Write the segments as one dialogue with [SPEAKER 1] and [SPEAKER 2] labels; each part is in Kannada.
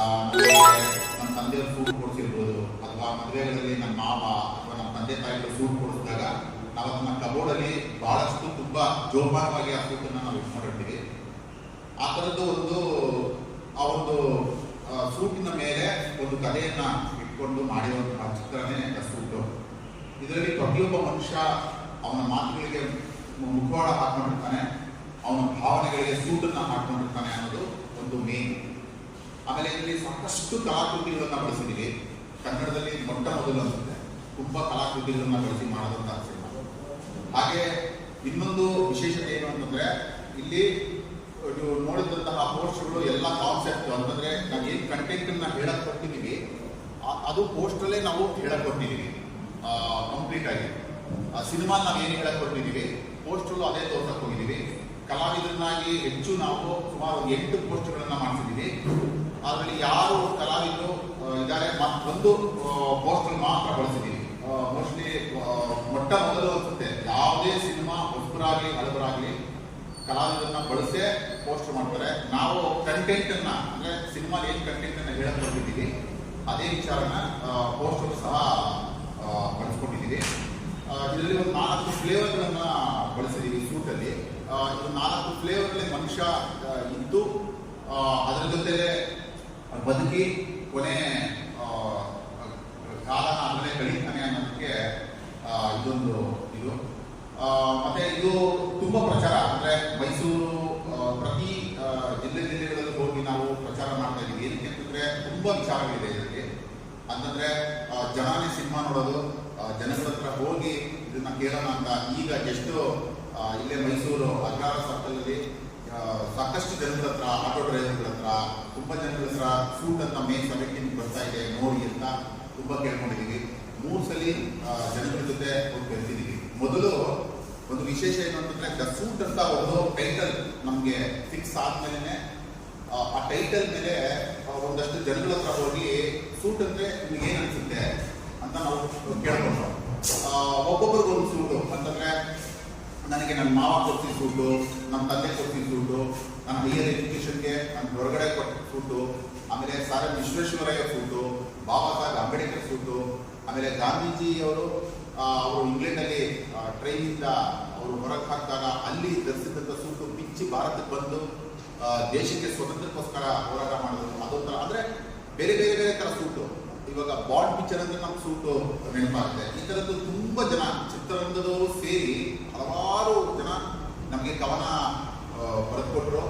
[SPEAKER 1] ನಮ್ಮ ತಂದೆಯವ್ರ ಸೂಟ್ ಕೊಡಿಸಿರ್ಬೋದು ಅಥವಾ ಮದುವೆಗಳಲ್ಲಿ ನಮ್ಮ ಮಾವ ಅಥವಾ ನಮ್ಮ ತಂದೆ ತಾಯಿಗಳು ಸೂಟ್ ಕೊಡಿಸಿದಾಗ ನಾವು ಅದನ್ನ ಕಬೋರ್ಡಲ್ಲಿ ಬಹಳಷ್ಟು ತುಂಬಾ ಜೋಪಾನವಾಗಿ ಆ ನಾವು ಇಟ್ಕೊಂಡಿರ್ತೀವಿ ಆ ಥರದ್ದು ಒಂದು, ಆ ಒಂದು ಸೂಟಿನ ಮೇಲೆ ಒಂದು ಕಥೆಯನ್ನ ಇಟ್ಕೊಂಡು ಮಾಡಿರುವಂತಹ ಚಿತ್ರನೇ ಸೂಟು ಇದರಲ್ಲಿ ಪ್ರತಿಯೊಬ್ಬ ಮನುಷ್ಯ ಅವನ ಮಾತುಗಳಿಗೆ ಮುಖವಾಡ ಹಾಕೊಂಡಿರ್ತಾನೆ. ಅವನ ಭಾವನೆಗಳಿಗೆ ಸೂಟನ್ನ ಹಾಕೊಂಡಿರ್ತಾನೆ ಅನ್ನೋದು ಒಂದು ಮೇನ್ ಆಮೇಲೆ ಇದರಲ್ಲಿ ಸಾಕಷ್ಟು ಕಲಾಕೃತಿಗಳನ್ನು ಬಳಸಿದ್ದೀವಿ. ಕನ್ನಡದಲ್ಲಿ ಮೊಟ್ಟ ಮೊದಲು ಅನ್ಸುತ್ತೆ ತುಂಬಾ ಕಲಾಕೃತಿಗಳನ್ನ ಬಳಸಿ ಮಾಡೋದಂತ ಸಿನಿಮಾ. ಹಾಗೆ ಇನ್ನೊಂದು ವಿಶೇಷತೆ ಏನು ಅಂತಂದ್ರೆ ಇಲ್ಲಿ ನೀವು ನೋಡಿದಂತಹ ಪೋಸ್ಟ್ಗಳು ಎಲ್ಲ ಕಾನ್ಸೆಪ್ಟ್ ಅಂತಂದ್ರೆ ನಾವು ಏನು ಕಂಟೆಂಟ್ ಅನ್ನ ಹೇಳಕ್ ಕೊಟ್ಟಿದ್ದೀವಿ ಅದು ಪೋಸ್ಟಲ್ಲೇ ನಾವು ಹೇಳಕ್ ಕೊಟ್ಟಿದ್ದೀವಿ. ಕಂಪ್ಲೀಟ್ ಆಗಿ. ಸಿನಿಮಾ ನಾವು ಏನು ಹೇಳಕ್ ಕೊಟ್ಟಿದ್ದೀವಿ ಪೋಸ್ಟ್ಗಳು ಅದೇ ತೋರ್ಸಕ್ ಹೋಗಿದ್ದೀವಿ. ಕಲಾವಿದರನ್ನಾಗಿ ಹೆಚ್ಚು ನಾವು ಸುಮಾರು ಎಂಟು ಪೋಸ್ಟ್ಗಳನ್ನ ಮಾಡಿಸಿದ್ದೀವಿ. ಅದರಲ್ಲಿ ಯಾರು ಕಲಾವಿದರು ಇದ್ದಾರೆ. ಒಂದು ಪೋಸ್ಟರ್ ಮಾತ್ರ ಬಳಸಿದ್ದೀನಿ ಮೋಸ್ಟ್ಲಿ ಮೊಟ್ಟ ಮೊದಲು ಅನ್ಸುತ್ತೆ, ಯಾವುದೇ ಸಿನಿಮಾ ಹೊಸಬರಾಗಲಿ, ಹಳಬರಾಗಲಿ ಕಲಾವಿದರನ್ನ ಬಳಸೇ ಪೋಸ್ಟರ್ ಮಾಡ್ತಾರೆ. ನಾವು ಕಂಟೆಂಟ್ ಅನ್ನ ಅಂದ್ರೆ ಸಿನಿಮಾ ಏನ್ ಕಂಟೆಂಟ್ ಅನ್ನ ಹೇಳಕ್ ಹೊರಟಿದ್ದೀವಿ ಅದೇ ವಿಚಾರನ ಪೋಸ್ಟರ್ ಸಹ ಬಳಸ್ಕೊಂಡಿದ್ದೀವಿ. ಇದರಲ್ಲಿ ಒಂದು ನಾಲ್ಕು ಫ್ಲೇವರ್ಗಳನ್ನ ಬಳಸಿದ್ದೀವಿ ಇದು ನಾಲ್ಕು ಫ್ಲೇವರ್ಗಳಲ್ಲಿ ಮನುಷ್ಯ ಇದ್ದು ಅದರ ಜೊತೆ ಬದುಕಿ ಕೊನೆ ಕಾಲ ಅದರಲ್ಲೇ ಕಳೀತಾನೆ ಅನ್ನೋದಕ್ಕೆ ಇದೊಂದು ಇದು. ಮತ್ತೆ ಇದು ತುಂಬ ಪ್ರಚಾರ ಅಂದ್ರೆ ಮೈಸೂರು ಪ್ರತಿ ಜಿಲ್ಲೆ ಜಿಲ್ಲೆಗಳಲ್ಲಿ ಹೋಗಿ ನಾವು ಪ್ರಚಾರ ಮಾಡ್ತಾ ಇದ್ದೀವಿ. ಏನಕ್ಕೆ ಅಂತಂದ್ರೆ ತುಂಬ ವಿಚಾರಗಳಿದೆ ಇದರಲ್ಲಿ. ಅಂತಂದ್ರೆ ಜನನೇ ಸಿನಿಮಾ ನೋಡೋದು ಜನಗಳ ಹತ್ರ ಹೋಗಿ ಇದನ್ನ ಕೇಳೋಣ ಅಂತ ಈಗ ಎಷ್ಟು ಇಲ್ಲೇ ಮೈಸೂರು ಅಗ್ರಾರ ಸರ್ಕಲ್ ಅಲ್ಲಿ ಆ, ಸಾಕಷ್ಟು ಜನಗಳ ಹತ್ರ, ಆಟೋ ಡ್ರೈವರ್ಗಳ ಹತ್ರ, ತುಂಬಾ ಜನಗಳ ಹತ್ರ ಸೂಟ್ ಅಂತ ಮೇ ನಿಮ್ಗೆ ಬರ್ತಾ ಇದೆ ನೋಡಿ ಅಂತ ತುಂಬಾ ಕೇಳ್ಕೊಂಡಿದ್ದೀವಿ ಮೂರು ಸಲ ಜನಗಳ ಜೊತೆ ಹೋಗಿ ಬೆರೆತಿದ್ದೀವಿ ಮೊದಲು ಒಂದು ವಿಶೇಷ ಏನು ದ ಸೂಟ್ ಅಂತ ಒಂದು ಟೈಟಲ್ ನಮ್ಗೆ ಫಿಕ್ಸ್ ಆದ್ಮೇಲೆ ಆ ಟೈಟಲ್ ಮೇಲೆ ಒಂದಷ್ಟು ಜನಗಳ ಹತ್ರ ಹೋಗಿ ಸೂಟ್ ಅಂದ್ರೆ ನಿಮ್ಗೆ ಏನ್ ಅನ್ಸುತ್ತೆ ಅಂತ ನಾವು ಕೇಳ್ಕೊಂಡು ಒಂದು ಸೂಟು ಅಂತಂದ್ರೆ ನನಗೆ ನನ್ನ ಮಾವ ಕೊಟ್ಟಿದ್ದ ಫುಡ್ಡು ನಮ್ಮ ತಂದೆ ಕೊಡ್ತಿದ್ದ ಫುಡ್ಡು ನನ್ನ ಹೈಯರ್ ಎಜುಕೇಷನ್ಗೆ ನನ್ನ ಹೊರಗಡೆ ಕೊಟ್ಟ ಫುಡ್ಡು ಆಮೇಲೆ ಸಾರ ವಿಶ್ವೇಶ್ವರಯ್ಯ ಫುಡ್ಡು ಬಾಬಾ ಸಾಹೇಬ್ ಅಂಬೇಡ್ಕರ್ ಫುಡ್ಡು ಆಮೇಲೆ ಗಾಂಧೀಜಿಯವರು ಅವರು ಇಂಗ್ಲೆಂಡಲ್ಲಿ ಟ್ರೈನಿಂದ ಅವರು ಹೊರಗೆ ಹಾಕಿದಾಗ ಅಲ್ಲಿ ಧರಿಸಿದಂಥ ಸೂಟು ಬಿಚ್ಚಿ ಭಾರತಕ್ಕೆ ಬಂದು ದೇಶಕ್ಕೆ ಸ್ವತಂತ್ರಕ್ಕೋಸ್ಕರ ಹೋರಾಟ ಮಾಡೋದು ಅದೊಂಥರ ಅಂದರೆ ಬೇರೆ ಬೇರೆ ಬೇರೆ ಥರ ಸೂಟು ಇವಾಗ ಬಾಂಡ್ ಪಿಕ್ಚರ್ ಅಂದ್ರೆ ನಮ್ಗೆ ಸೂಟು ನೆನಪಾಗುತ್ತೆ. ಈ ತರದ್ದು ತುಂಬಾ ಜನ ಚಿತ್ರರಂಗದವರು ಸೇರಿ ಹಲವಾರು ಜನ ನಮಗೆ ಕವನ ಬರೆದುಕೊಟ್ರು.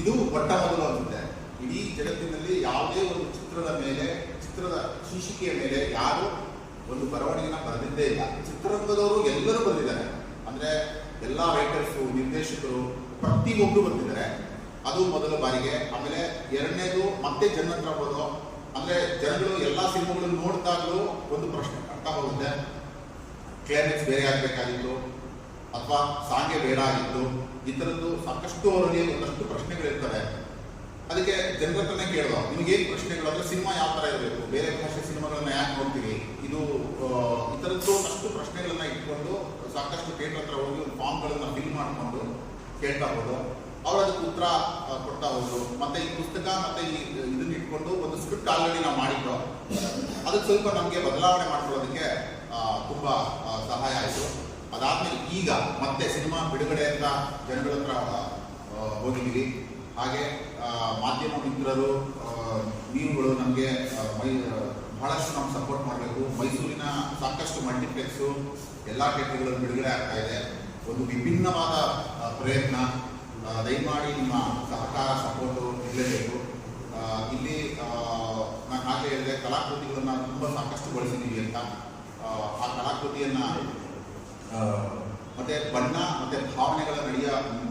[SPEAKER 1] ಇದು ಮೊಟ್ಟ ಮೊದಲು ಆಗುತ್ತೆ. ಇಡೀ ಜಗತ್ತಿನಲ್ಲಿ ಯಾವುದೇ ಒಂದು ಚಿತ್ರದ ಮೇಲೆ, ಚಿತ್ರದ ಶೀರ್ಷಿಕೆಯ ಮೇಲೆ ಯಾರು ಒಂದು ಬರವಣಿಗೆನ ಬರೆದಿದ್ದೇ ಇಲ್ಲ. ಚಿತ್ರರಂಗದವರು ಎಲ್ಲರೂ ಬರೆದಿದ್ದಾರೆ. ಅಂದ್ರೆ ಎಲ್ಲಾ ರೈಟರ್ಸು ನಿರ್ದೇಶಕರು ಪ್ರತಿಯೊಬ್ಬರು ಬಂದಿದ್ದಾರೆ ಅದು ಮೊದಲ ಬಾರಿಗೆ. ಆಮೇಲೆ ಎರಡನೇದು ಮತ್ತೆ ಜನ್ನತ್ರ ಹೋದು ಅಂದ್ರೆ ಜನಗಳು ಎಲ್ಲಾ ಸಿನಿಮಾಗಳನ್ನು ನೋಡಿದಾಗಲೂ ಒಂದು ಪ್ರಶ್ನೆ ಅರ್ಥ ಹೋಗುತ್ತೆ ಕ್ಲೈಮ್ಯಾಕ್ಸ್ ಬೇರೆ ಆಗ್ಬೇಕಾಗಿತ್ತು, ಅಥವಾ ಸಾಂಗೆ ಬೇಡ ಆಗಿತ್ತು, ಈ ಥರದ್ದು ಸಾಕಷ್ಟು ಅವರಲ್ಲಿ ಒಂದಷ್ಟು ಪ್ರಶ್ನೆಗಳಿರ್ತವೆ. ಅದಕ್ಕೆ ಜನರ ಹತ್ರನೇ ನಿಮ್ಗೆ ನಿಮಗೇನು ಪ್ರಶ್ನೆಗಳು? ಅಂದ್ರೆ ಸಿನಿಮಾ ಯಾವ ಥರ ಇರಬೇಕು? ಬೇರೆ ಭಾಷೆ ಸಿನಿಮಾಗಳನ್ನ ಯಾಕೆ ನೋಡ್ತೀವಿ ಇದು ಇತರದ್ದು ಈ ಥರದ್ದು ಅಷ್ಟು ಪ್ರಶ್ನೆಗಳನ್ನ ಇಟ್ಕೊಂಡು ಸಾಕಷ್ಟು ಥಿಯೇಟರ್ ಹತ್ರ ಹೋಗಿ ಒಂದು ಫಾರ್ಮ್ಗಳನ್ನ ಫಿಲ್ ಮಾಡಿಕೊಂಡು ಕೇಳ್ತಾ ಅವ್ರು ಅದಕ್ಕೆ ಉತ್ತರ ಕೊಡ್ತಾ ಹೋದ್ರು. ಮತ್ತೆ ಈ ಪುಸ್ತಕ ಮತ್ತೆ ಈ, ಇದನ್ನ ಇಟ್ಕೊಂಡು ಒಂದು ಸ್ಕ್ರಿಪ್ಟ್ ಆಲ್ರೆಡಿ ನಾವು ಮಾಡಿದ್ರು ಅದಕ್ಕೆ ಸ್ವಲ್ಪ ನಮಗೆ ಬದಲಾವಣೆ ಮಾಡ್ಕೊಳ್ಳೋದಕ್ಕೆ ತುಂಬಾ ಸಹಾಯ ಆಯಿತು. ಅದಾದ್ಮೇಲೆ ಈಗ ಮತ್ತೆ ಸಿನಿಮಾ ಬಿಡುಗಡೆ ಅಂತ ಜನಗಳ ಹತ್ರ ಹೋಗಿದ್ದೀವಿ. ಹಾಗೆ ಮಾಧ್ಯಮ ಮಿತ್ರರು ನೀವುಗಳು ನಮಗೆ ಬಹಳಷ್ಟು ನಮ್ಗೆ ಸಪೋರ್ಟ್ ಮಾಡಬೇಕು. ಮೈಸೂರಿನ ಸಾಕಷ್ಟು ಮಲ್ಟಿಪ್ಲೆಕ್ಸು ಎಲ್ಲ ಥಿಯೇಟರ್ಗಳಲ್ಲಿ ಬಿಡುಗಡೆ ಆಗ್ತಾ ಇದೆ. ಒಂದು ವಿಭಿನ್ನವಾದ ಪ್ರಯತ್ನ. ದಯಮಾಡಿ ನಿಮ್ಮ ಸಹಕಾರ ಸಪೋರ್ಟು ಇರಲೇಬೇಕು. ಇಲ್ಲಿ ನಾನು ಹಾಗೆ ಹೇಳಿದೆ ಕಲಾಕೃತಿಗಳನ್ನು ತುಂಬ ಸಾಕಷ್ಟು ಬಳಸಿದ್ದೀವಿ ಅಂತ. ಆ, ಕಲಾಕೃತಿಯನ್ನು ಮತ್ತೆ ಬಣ್ಣ ಮತ್ತೆ ಭಾವನೆಗಳ ನಡೆಯ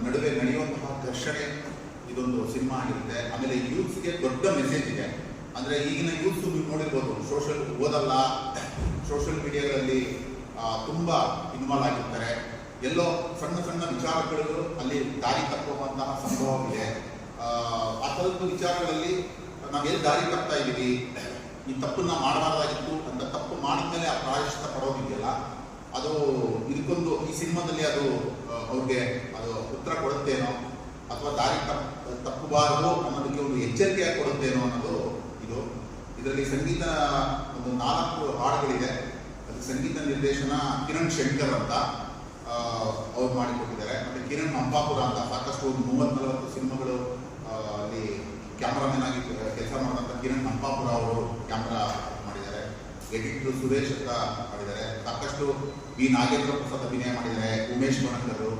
[SPEAKER 1] ನಡುವೆ ನಡೆಯುವಂತಹ ಘರ್ಷಣೆ ಇದೊಂದು ಸಿನಿಮಾ ಆಗಿರುತ್ತೆ. ಆಮೇಲೆ ಯೂತ್ಸ್ಗೆ ದೊಡ್ಡ ಮೆಸೇಜ್ ಇದೆ. ಅಂದ್ರೆ ಈಗಿನ ಯೂತ್ಸ್ ನೀವು ನೋಡಿರ್ಬೋದು ಸೋಷಲ್ ಓದಲ್ಲ ಸೋಷಲ್ ಮೀಡಿಯಾಗಳಲ್ಲಿ ತುಂಬಾ ಇನ್ವಾಲ್ವ್ ಆಗಿರ್ತಾರೆ. ಎಲ್ಲೋ ಸಣ್ಣ ಸಣ್ಣ ವಿಚಾರಗಳು ಅಲ್ಲಿ ದಾರಿ ತಪ್ಪುವಂತಹ ಸಂಭವವಿದೆ. ಆ, ಸ್ವಲ್ಪ ವಿಚಾರಗಳಲ್ಲಿ ನಾವೆಲ್ಲಿ ದಾರಿ ತಪ್ತಾ ಇದ್ದೀವಿ? ಈ ತಪ್ಪನ್ನ ಮಾಡಬಾರ್ದಾಗಿತ್ತು ಅಂತ ತಪ್ಪು ಮಾಡಿದ್ಮೇಲೆ ಆ ಪ್ರಾಯಶ್ಚಿತ ಪಡೋದಿದೆಯಲ್ಲ ಅದು ಇದಕ್ಕೊಂದು ಈ ಸಿನಿಮಾದಲ್ಲಿ ಅದು ಅವ್ರಿಗೆ ಅದು ಉತ್ತರ ಕೊಡುತ್ತೇನೋ ಅಥವಾ ದಾರಿ ತಪ್ಪ ತಪ್ಪಬಾರದು ಅನ್ನೋದಕ್ಕೆ ಒಂದು ಎಚ್ಚರಿಕೆಯಾಗಿ ಕೊಡುತ್ತೇನೋ ಅನ್ನೋದು ಇದು. ಇದರಲ್ಲಿ ಸಂಗೀತ ಒಂದು ನಾಲ್ಕು ಹಾಡುಗಳಿದೆ. ಅದು ಸಂಗೀತ ನಿರ್ದೇಶನ ಕಿರಣ್ ಶಂಕರ್ ಅಂತ. ಅವ್ರು ಮಾಡಿಕೊಟ್ಟಿದ್ದಾರೆ. ಮತ್ತು ಕಿರಣ್ ಅಂಬಾಪುರ ಅಂತ ಸಾಕಷ್ಟು ಒಂದು ಮೂವತ್ತು ನಲವತ್ತು ಸಿನಿಮಾಗಳು ಅಲ್ಲಿ ಕ್ಯಾಮ್ರಾಮನ್ ಆಗಿ ಕೆಲಸ ಮಾಡಿದಂಥ ಕಿರಣ್ ಅಂಬಾಪುರ ಅವರು ಕ್ಯಾಮ್ರಾ ಮಾಡಿದ್ದಾರೆ. ಎಡಿಟ್ ಸುರೇಶ್ ಅಂತ ಮಾಡಿದ್ದಾರೆ. ಸಾಕಷ್ಟು ವಿ ನಾಗೇಂದ್ರ ಪ್ರಸಾದ್ ಅಭಿನಯ ಮಾಡಿದ್ದಾರೆ. ಉಮೇಶ್ ಮನಕರು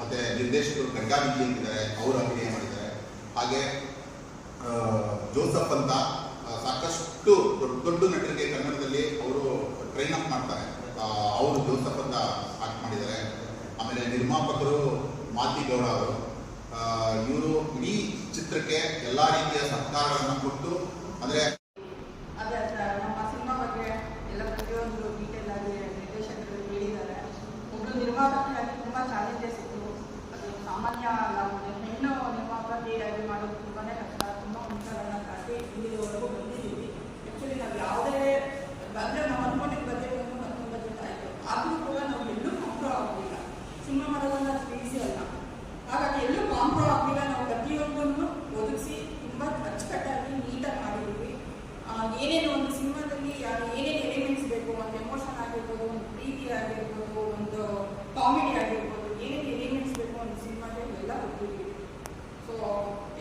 [SPEAKER 1] ಮತ್ತೆ ನಿರ್ದೇಶಕರು ಗಂಗಾ ವಿಜಯ್ ಅಂತಿದ್ದಾರೆ. ಅವರು ಅಭಿನಯ ಮಾಡಿದ್ದಾರೆ. ಹಾಗೆ ಜೋಸಫ್ ಅಂತ ಸಾಕಷ್ಟು ದೊಡ್ಡ ದೊಡ್ಡ ನಟರಿಗೆ ಕನ್ನಡದಲ್ಲಿ ಅವರು ಟ್ರೈನ್ ಅಪ್ ಮಾಡ್ತಾರೆ. ಅವರು ಜೋಸಫ್ ಅಂತ ಆಕ್ಟ್ ಮಾಡಿದ್ದಾರೆ. ನಿರ್ಮಾಪಕರು ಮಾತಿ ಗೌಡ ಅವರು ಇವರು ಇಡೀ ಚಿತ್ರಕ್ಕೆ ಎಲ್ಲ ರೀತಿಯ ಸಹಕಾರವನ್ನು ಕೊಟ್ಟು ಅಂದರೆ
[SPEAKER 2] ಅದೇ ಸರ್ ನಮ್ಮ ಸಿನಿಮಾ ಬಗ್ಗೆ ಎಲ್ಲ ಪ್ರತಿಯೊಂದು ಡೀಟೇಲ್ ಆಗಿ ನಿರ್ದೇಶಕರು ಹೇಳಿದ್ದಾರೆ ಒಬ್ಬರು ನಿರ್ಮಾಪಕರಾಗಿ ತುಂಬ ಚಾಲೆಂಜಸ್ ಇತ್ತು ಅದು ಸಾಮಾನ್ಯ ನಾವು ಹೆಣ್ಣು ನಿರ್ಮಾಪಕಿಯಾಗಿ ಮಾಡೋದು ತುಂಬಾ ಕಷ್ಟ ತುಂಬ ಮುಂಚೆಗಳನ್ನ ದಾಟಿ ಇಲ್ಲಿವರೆಗೂ ಬಂದಿದ್ದೀವಿ ಆ್ಯಕ್ಚುಲಿ ನಾವು ಯಾವುದೇ ಬಂದರೆ ನಾವು ಅಂದ್ಕೊಂಡಿದ್ದ ಬಜೆಟ್ ಒಂದು ಮತ್ತೊಂದು ಬಜೆಟ್ ಆಯಿತು ಆದರೂ ಕೂಡ ನಾವು ಎಲ್ಲೂ ಕಾಂಪ್ರೋ ಆಗಲಿಲ್ಲ ಸಿನಿಮಾ ಮಾಡೋದನ್ನ ಅಷ್ಟು ಈಸಿ ಅಲ್ಲ ಹಾಗಾಗಿ ಎಲ್ಲೂ ಕಾಂಪ್ರೋ ಆಗಲಿಲ್ಲ ನಾವು ಪ್ರತಿಯೊಂದನ್ನು ಒದಗಿಸಿ ತುಂಬ ಅಚ್ಚುಕಟ್ಟಾಗಿ ನೀಟಾಗಿ ಮಾಡಿದ್ದೀವಿ ಆ, ಏನೇನು ಒಂದು ಸಿನಿಮಾದಲ್ಲಿ ಯಾರು ಏನೇನು ಎಲಿಮೆಂಟ್ಸ್ ಬೇಕು ಒಂದು ಎಮೋಷನ್ ಆಗಿರ್ಬೋದು ಒಂದು ಪ್ರೀತಿ ಆಗಿರ್ಬೋದು ಒಂದು ಕಾಮಿಡಿ ಆಗಿರ್ಬೋದು ಏನೇನು ಎಲಿಮೆಂಟ್ಸ್ ಬೇಕು ಒಂದು ಸಿನಿಮಾದಲ್ಲಿ ಎಲ್ಲ ಕೊಟ್ಟಿದ್ದೀವಿ ಸೊ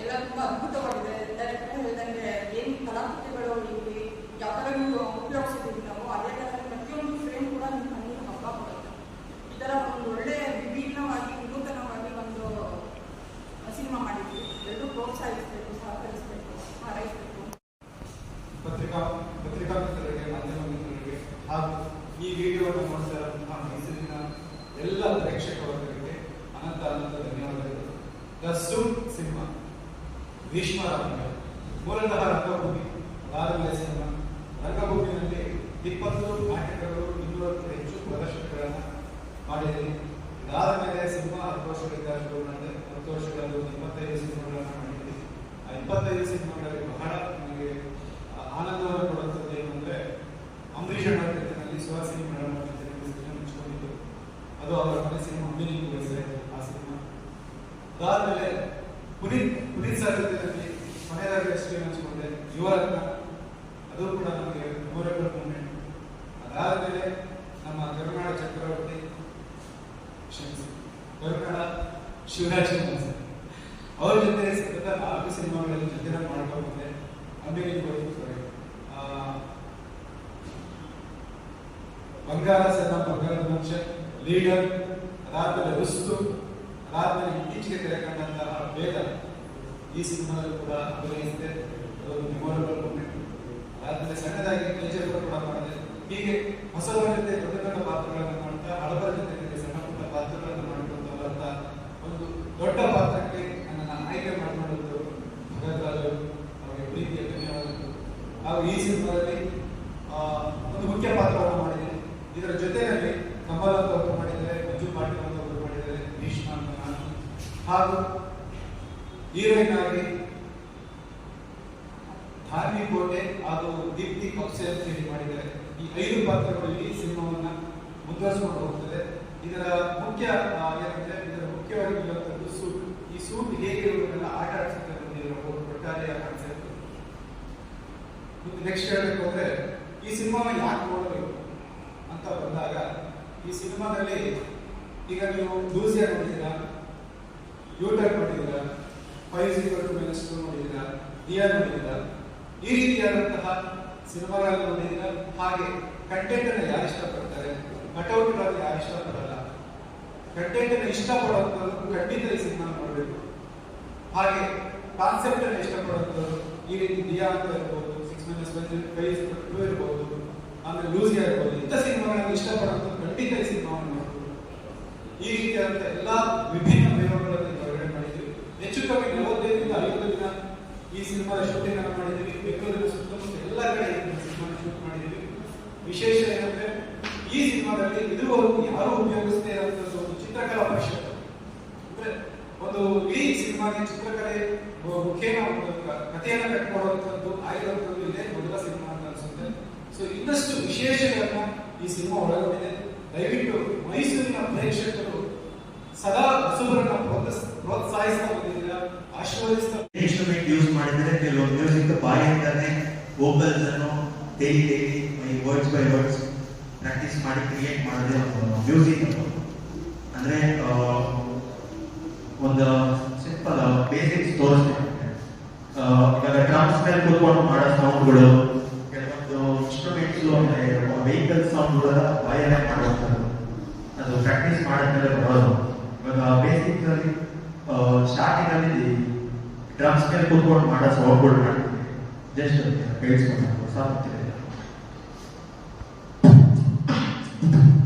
[SPEAKER 2] ಎಲ್ಲ ತುಂಬ ಅದ್ಭುತವಾಗಿದೆ ಡೈರೆಕ್ಟರ್ ಹೇಳ್ದಂಗೆ ಏನು ಕಲಾಕೃತಿಗಳು ಇಲ್ಲಿ ಯಾವ ಥರ ಉಪಯೋಗಿಸಿದ್ದೀವಿ ನಾವು ಅದೇ ಥರ ಪ್ರತಿಯೊಂದು ಫ್ರೇಮ್ ಕೂಡ ನಿಮ್ಮ ಕಣ್ಣಿಗೆ ಹಬ್ಬ ಕೊಡುತ್ತೆ ಈ ಥರ ಒಂದು ಒಳ್ಳೆ ವಿಭಿನ್ನವಾಗಿ ವಿನೂತನವಾಗಿ ಒಂದು ಸಿನಿಮಾ ಮಾಡಿದ್ವಿ ಎಲ್ಲರೂ ಪ್ರೋತ್ಸಾಹಿಸಬೇಕು ಸಹಕರಿಸಬೇಕು ಹಾರೈಸಬೇಕು
[SPEAKER 3] ಪತ್ರಿಕಾ ಪತ್ರಿಕಾ ಮಿತ್ರರಿಗೆ ಮಾಧ್ಯಮ ಮಿತ್ರರಿಗೆ ಹಾಗೂ ಈ ವಿಡಿಯೋವನ್ನು ನೋಡ್ತಾ ಇರುವಂತಹ ಮೈಸೂರಿನ ಎಲ್ಲ ಪ್ರೇಕ್ಷಕ ವರ್ಗಗಳಿಗೆ ಅನಂತ ಅನಂತ ಧನ್ಯವಾದಗಳು ದ ಸಿಂಹ ಭೀಷ್ಮ ರಾಮಯ್ಯ ಮೂಲತಃ ರಂಗಭೂಮಿ ಅದಾದಮೇಲೆ ಸಿನಿಮಾ. ರಂಗಭೂಮಿಯಲ್ಲಿ ಇಪ್ಪತ್ತು ನಾಟಕಗಳು, ಇನ್ನೂರಕ್ಕೂ ಹೆಚ್ಚು ಪ್ರದರ್ಶನಗಳನ್ನು ಮಾಡಿದ್ದೀನಿ. ಇದಾದ ಮೇಲೆ ಸಿನಿಮಾ ಹತ್ತು ವರ್ಷಗಳಿಂದ ಹತ್ತು ವರ್ಷಗಳಲ್ಲಿ ಇಪ್ಪತ್ತೈದು ಸಿನಿಮಾಗಳನ್ನು ಮಾಡಿದ್ದೀನಿ. ಆ ಇಪ್ಪತ್ತೈದು ಸಿನಿಮಾಗಳಲ್ಲಿ ಬಹಳ ನನಗೆ ಆನಂದವನ್ನು ಕೊಡುವಂಥದ್ದು ಏನು ಅಂದರೆ ಅಂಬರೀಷ್ ಅವರ ಜೊತೆಯಲ್ಲಿ ಸುಹಾಸಿನಿ ಮೇಡಮ್ ಜೊತೆಯಲ್ಲಿ ಸಿನಿಮಾ ಅದು ಅವರ ಮನಸ್ಸಿನ ಮುಂದಿನ ಆ ಸಿನಿಮಾ. ಅದಾದಮೇಲೆ ಪುನೀತ್ ಪುನೀತ್ ಸರ್ ಜೊತೆಯಲ್ಲಿ ಕೊನೆಯದಾಗಿ ಎಕ್ಸ್ಪೀರಿಯನ್ಸ್ ಮಾಡಿದೆ ಯುವರತ್ನ, ಅದು ಕೂಡ ನಮಗೆ ಮೆಮೊರೇಬಲ್ ಮೂಮೆಂಟ್ ಅದಾದ್ಮೇಲೆ ನಮ್ಮ ಕರುನಾಡ ಚಕ್ರವರ್ತಿ ಕರುನಾಡ ಶಿವರಾಜ್ ಕುಮಾರ್ ಸರ್ ಅವ್ರ ಜೊತೆ ಸತತ ನಾಲ್ಕು ಸಿನಿಮಾಗಳಲ್ಲಿ ಜೊತೆ ಮಾಡ್ಕೊಂಡು ಬಂದೆ ಅಂಬಿಗೆ ಬಂಗಾರ ಸಣ್ಣ ಬಂಗಾರದ ಮನುಷ್ಯ ಲೀಡರ್ ಅದಾದ್ಮೇಲೆ ರುಸ್ತು ಅದಾದ್ಮೇಲೆ ಇತ್ತೀಚೆಗೆ ತೆರೆ ಕಂಡಂತಹ ಭೇದ ಈ ಸಿನಿಮಾದಲ್ಲೂ ಕೂಡ ಅಭಿನಯಿಸಿದೆ. ಅದೊಂದು ಮೆಮೊರೇಬಲ್ ಮೂಮೆಂಟ್ ಸಣ್ಣದಾಗಿ ಟೀಚರ್ ಕೂಡ ಮಾಡಿದೆ. ಹೀಗೆ ಹೊಸವರ ಜೊತೆ ದೊಡ್ಡ ದೊಡ್ಡ ಪಾತ್ರಗಳನ್ನು ಮಾಡ್ತಾ ಹಳಬರ ಜೊತೆ ಸಣ್ಣ ಪುಟ್ಟ ಪಾತ್ರಗಳನ್ನು ಮಾಡಿಕೊಂಡು ಬರುತ್ತ, ಒಂದು ದೊಡ್ಡ ಪಾತ್ರಕ್ಕೆ ನನ್ನ ಆಯ್ಕೆ ಮಾಡಿಕೊಂಡಿದ್ದರು ಭಗತ್ರಾಜರು ಅವರಿಗೆ ಪ್ರೀತಿಯ ಧನ್ಯವಾದಗಳು. ಹಾಗೂ ಈ ಸಿನಿಮಾದಲ್ಲಿ ಒಂದು ಮುಖ್ಯ ಪಾತ್ರವನ್ನು ಮಾಡಿದೆ. ಇದರ ಜೊತೆಯಲ್ಲಿ ಕಂಬಲ ಅಂತ ಮಾಡಿದರೆ ಮಂಜು ಪಾಟೀಲ್ ಅಂತ ಒಬ್ಬರು ಮಾಡಿದ್ದಾರೆ ಭೀಷ್ಮ ಅಂತ ನಾನು ಹಾಗೂ ಹೀರೋಯಿನ್ ಆಗಿ ಕೋಟೆ ಹಾಗೂ ದೀಪ್ತಿ ಅಂತ ಹೇಳಿ ಮಾಡಿದ್ದಾರೆ. ಈ ಐದು ಪಾತ್ರಗಳಲ್ಲಿ ಈ ಸಿನಿಮಾವನ್ನ ಮುಂದುವರಿಸಿಕೊಂಡು ಹೋಗ್ತದೆ. ಇದರ ಮುಖ್ಯ ಏನಂದ್ರೆ ಇದರ ಮುಖ್ಯವಾಗಿ ಇರುವಂತದ್ದು ಸೂಟ್. ಈ ಸೂಟ್ ಹೇಗೆ ಇರುವುದನ್ನ ಆಟ ಆಡಿಸುತ್ತೆ ಬಂದಿರೋ ಒಟ್ಟಾರೆಯ ಕಾನ್ಸೆಪ್ಟ್ ನೆಕ್ಸ್ಟ್ ಹೇಳಬೇಕು ಅಂದ್ರೆ ಈ ಸಿನಿಮಾನ ಯಾಕೆ ನೋಡಬೇಕು ಅಂತ ಬಂದಾಗ ಈ ಸಿನಿಮಾದಲ್ಲಿ ಈಗ ನೀವು ದೂಸಿಯ ನೋಡಿದ್ದೀರಾ? ಯೂಟರ್ ನೋಡಿದ್ದೀರಾ? Five zero two minus two ನೋಡಿದ್ದೀರಾ? ದಿಯಾ ನೋಡಿದ್ದೀರಾ? ಈ ರೀತಿಯಾದಂತಹ ಸಿನಿಮಾಗಳನ್ನು ನೋಡಿದ್ದೀರಾ? ಹಾಗೆ ಕಂಟೆಂಟ್ ಅನ್ನು ಯಾರು ಇಷ್ಟಪಡ್ತಾರೆ? ಕಟೌಟ್ಗಳನ್ನು ಯಾರು ಇಷ್ಟಪಡಲ್ಲ? ಕಂಟೆಂಟ್ ಅನ್ನು ಇಷ್ಟಪಡುವಂಥವ್ರು ಖಂಡಿತ ಈ ಸಿನಿಮಾ ನೋಡಬೇಕು. ಹಾಗೆ ಕಾನ್ಸೆಪ್ಟ್ ಅನ್ನು ಇಷ್ಟಪಡುವಂಥವ್ರು ಈ ರೀತಿ ದಿಯಾ ಅಂತ ಇರ್ಬೋದು ಸಿಕ್ಸ್ ಮೈನಸ್ ಫೈವ್ ಟು ಇರ್ಬೋದು, ಆಮೇಲೆ ಲೂಸಿಯಾ ಇರ್ಬೋದು, ಇಂಥ ಸಿನಿಮಾಗಳನ್ನು ಇಷ್ಟಪಡುವಂಥವ್ರು ಖಂಡಿತ ಈ ಸಿನಿಮಾವನ್ನು ನೋಡ್ಬೋದು. ಈ ರೀತಿಯಾದಂಥ ಎಲ್ಲ ವಿಭಿನ್ನ ಪ್ರಯೋಗಗಳನ್ನು ಹೆಚ್ಚು ಕಮ್ಮಿ ನಲವತ್ತೈದರಿಂದ ಐವತ್ತು ದಿನ ಈ ಸಿನಿಮಾದ ಶೂಟಿಂಗ್ ಅನ್ನು ಮಾಡಿದ್ದೀವಿ ಬೆಂಗಳೂರಿನ ಸುತ್ತಮುತ್ತ ಎಲ್ಲ ಕಡೆ ಸಿನಿಮಾ ಶೂಟ್ ಮಾಡಿದ್ದೀವಿ ವಿಶೇಷ ಏನಂದ್ರೆ ಈ ಸಿನಿಮಾದಲ್ಲಿ ಇದುವರೆಗೂ ಯಾರು ಉಪಯೋಗಿಸದೇ ಇರುವಂತಹ ಒಂದು ಚಿತ್ರಕಲಾ ಪರಿಷತ್ ಅಂದ್ರೆ ಒಂದು ಇಡೀ ಸಿನಿಮಾಗೆ ಚಿತ್ರಕಲೆ ಮುಖ್ಯನ ಕಥೆಯನ್ನು ಕಟ್ಕೊಡುವಂಥದ್ದು ಆಗಿರುವಂಥದ್ದು ಇದೇ ಮೊದಲ ಸಿನಿಮಾ ಅಂತ ಅನ್ಸುತ್ತೆ. ಸೊ ಇನ್ನಷ್ಟು ವಿಶೇಷಗಳನ್ನ ಈ ಸಿನಿಮಾ ಒಳಗೊಂಡಿದೆ. ದಯವಿಟ್ಟು ಮೈಸೂರಿನ ಪ್ರೇಕ್ಷಕರು ಸದಾ ಹೊಸಬರನ್ನ ಪ್ರೋತ್ಸಾಹ ಪ್ರೋತ್ಸಾಹಿಸ್ತಾ ಬಂದಿದ್ದೀರಾ ಆಶೀರ್ವದಿಸ್ತಾ
[SPEAKER 4] ಇನ್ಸ್ಟ್ರೂಮೆಂಟ್ ಯೂಸ್ ಮಾಡಿದ್ರೆ ಕೆಲವೊಂದು ಮ್ಯೂಸಿಕ್ ಬಾಯಿಂದಾನೆ ವೋಕಲ್ಸ್ ಅನ್ನು daily daily words by words practice ಮಾಡಿ ಕ್ರಿಯೇಟ್ ಮಾಡೋದೇ ಒಂದು ಮ್ಯೂಸಿಕ್ ಅಂದ್ರೆ ಒಂದು ಸಿಂಪಲ್ ಬೇಸಿಕ್ಸ್ ತೋರಿಸ್ತೀನಿ ಇವಾಗ ಡ್ರಮ್ಸ್ ಮೇಲೆ ಕೂತ್ಕೊಂಡು ಮಾಡೋ ಸೌಂಡ್ಗಳು ಕೆಲವೊಂದು ಇನ್ಸ್ಟ್ರೂಮೆಂಟ್ಸ್ ಅಂದ್ರೆ ವೆಹಿಕಲ್ ಸೌಂಡ್ಗಳ ಬಾಯಲ್ಲೇ ಮಾಡುವಂಥದ್ದು. ಅದು ಪ್ರಾಕ್ಟೀಸ್ ಮಾಡೋದ್ಮೇಲೆ ಬರೋದು. ಇವಾಗ ಬೇಸಿಕ್ಸ್ ಅಲ್ಲಿ ಸ್ಟಾರ್ಟಿಂಗ್ ಅಲ್ಲಿ ಡ್ರಮ್ಸ್ ಮೇಲೆ ಕೂತ್ಕೊಂಡು ಮಾಡೋ ಸೌಂಡ್ಗಳು ಮಾಡ್ತೀವಿ ಜಸ್ಟ್ ಕೇಳಿಸ್ಕೊಂಡು ಸಾಕು ಆ,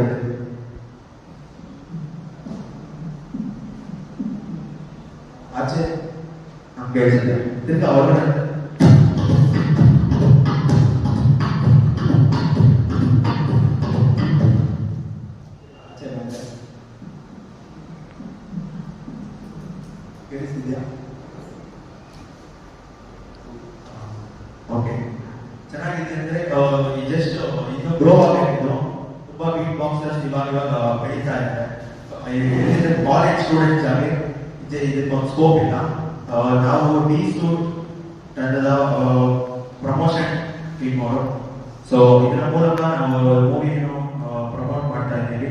[SPEAKER 4] ಸೌಂಡ್ ಕೇಳುತ್ತೆ ಆಚೆ ನಮ್ಗೆ ಕೇಳಿಸುತ್ತೆ ತಿರ್ಗಾ ಒಳಗಡೆ ಆಚೆ ಬಂದ್ರೆ ಕೇಳಿಸ್ತಿದ್ಯಾ ಓಕೆ ಚೆನ್ನಾಗಿದೆ ಅಂದ್ರೆ ಈ ಜಸ್ಟ್ ಇನ್ನು ಗ್ರೋ ಆಗಬೇಕು ತುಂಬಾ ಬೀಟ್ ಬಾಕ್ಸರ್ಸ್ ಇವಾಗ ಇವಾಗ ಬೆಳೀತಾ ಇದೆ ಕಾಲೇಜ್ ಸ್ಟೂಡೆಂಟ್ಸ್ ಆಗಿ ಇದೆ ಇದಕ್ಕೊಂದು ಸ್ಕೋಪ್ ಇಲ್ಲ. ನಾವು ಸ್ಟೂ ತಂಡದ ಪ್ರಮೋಷನ್ ಟೀಮ್ ಅವರು. ಸೊ ಇದರ ಮೂಲಕ ನಾವು ಮೂವಿಯನ್ನು ಪ್ರಮೋಟ್ ಮಾಡ್ತಾ ಇದ್ದೀವಿ.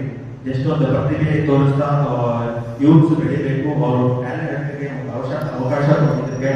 [SPEAKER 4] ಒಂದು ಪ್ರತಿಭೆ ತೋರಿಸ್ತಾ ಯೂತ್ಸ್ ಬೆಳಿಬೇಕು. ಅವರು ಟ್ಯಾಲೆಂಟ್ಗೆ ಅವಕಾಶ ಅವಕಾಶ ಕೊಟ್ಟಿದ್ದಕ್ಕೆ